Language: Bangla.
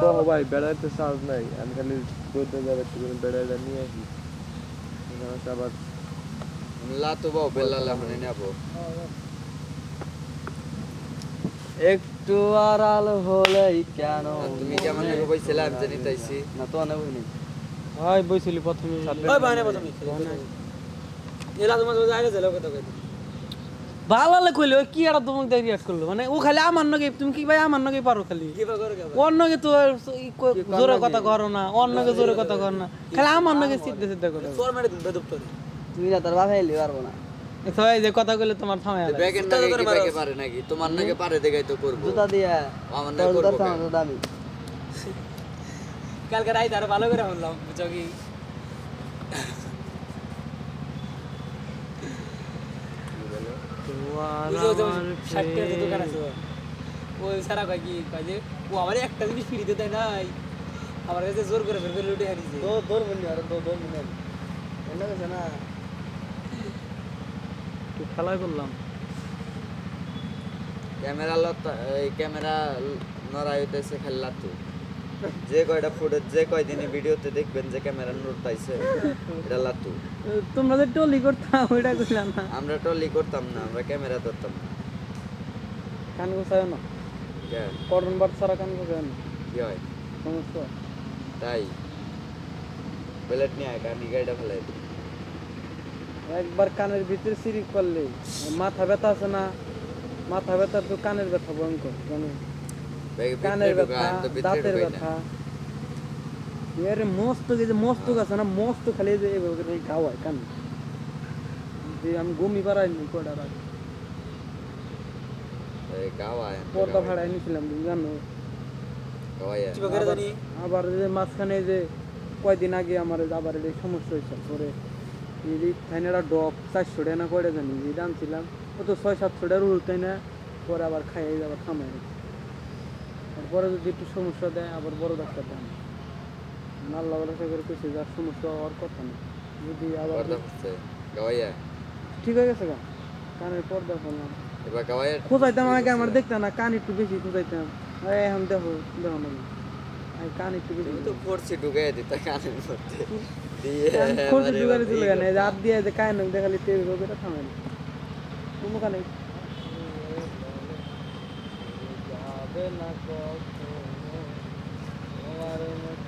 বহ ভাই বেড়াইতে চার্জ নাই। আমি খালি দৌড়তে যাবে একটু করে বেড়াইটা নিয়ে আসি। এখানে আবার লাতু বাও বেল্লালে মানে নেব একটু আড়াল হলেই কেন তুমি কেমন করে বইছিলে? আমি জানি তাইছি না তো অনেক হইনি হয় বইছিলি প্রথমে। ওই বানে প্রথমে। এলা তোমার আগে যালো কত কত ভালো লাগে কইলে ওই কি একটা তোমাকে দিয়ে রিয়াক্ট করল? মানে ও খালি আমার নগে তুমি কি ভাই আমার নগে পারো খালি? করে কে অন্যকে তো আর জোরে কথা করো না অন্যকে জোরে কথা করো না। খালি আমার নগে সিদ্ধে সিদ্ধে তোর। তুমি না তোর বাপ হেলি পারব না। সবাই যে কথা কইলে তোমার থামে আলাদা। নাকি কি পারে নাকি? তোমার নাকি পারে দেখাই তো করব। জুতা দিয়ে। আমার নাকি জুতার দামি কালকে রাইতে আরও ভালো করে বললাম বুঝছ কি বুঝো যেমন ষাটটা যে দোকান আছে। ওই সারা কয় কি কয় যে ও আমার একটা জিনিস ফ্রিতে দেয় নাই। আমার কাছে জোর করে বের করে লুটে হারিয়েছে। দো দৌড় বলি আর দো দৌড় বলি এনে গেছে না? একটু খেলাই করলাম ক্যামেরা ক্যামেরা নড়াই হইতেছে খালি লাতু যে কয়টা ফুটেজ যে কয়দিনে ভিডিওতে দেখবেন যে ক্যামেরা নোট পাইছে এটা লাতু। তোমরা যে টলি করতাম ওইটা কইলাম না। আমরা টলি করতাম না আমরা ক্যামেরা ধরতাম না। কান গোছায় না? করন বাট সারা কান গোছায় না? কি হয়? সমস্যা? তাই? প্লেট নিয়ে আয় কানি গাড়িটা ফেলাই দে। একবার কানের ভিতরে সিঁড়ি করলে মাথা ব্যথা আছে না? মাথা ব্যথা তো কানের ব্যথা ভয়ঙ্কর জানো কানের ভিতরে ঢুকা, ব্যথা আমি তো ভিতরে দাঁতের ঢুকাই না। ব্যথা এর মস্ত যে মস্ত আছে না মস্ত খালি এই যে এইভাবে করে ঘাও হয় কান যে আমি ঘুমি পারাইনি কয়টা রাত এই গাওয়ায়, পর্দা ভাড়ায় নিয়েছিলাম জানো গাওয়ায়। কি বা করে জানি আবার যে মাঝখানে যে কয়দিন আগে আমার এই আবার এই সমস্যা হয়েছে পরে এই যে থাইনারা ডগ চারশো টাকা না কয়টা জানি যে আনছিলাম ও তো ছয় সাতশো টাকার উল্টাই না পরে আবার খাই আবার খামাই তারপরে যদি একটু সমস্যা দেয় আবার বড় ডাক্তার দেন। আল্লাহ আশা করে কইছে যার সমস্যা হওয়ার কথা না। যদি আবার। ঠিক হয়ে গেছে গা। কানের পর্দা গাওয়াইয়া খোঁজাইতাম আগে আমার দেখতাম না কান একটু বেশি খোঁজাইতাম। এখন দেখো দেখো না। কান একটু বেশি তো কানের মধ্যে। দিয়ে যে দেখালি থামে না তুমি কানে I'm not going to go to the.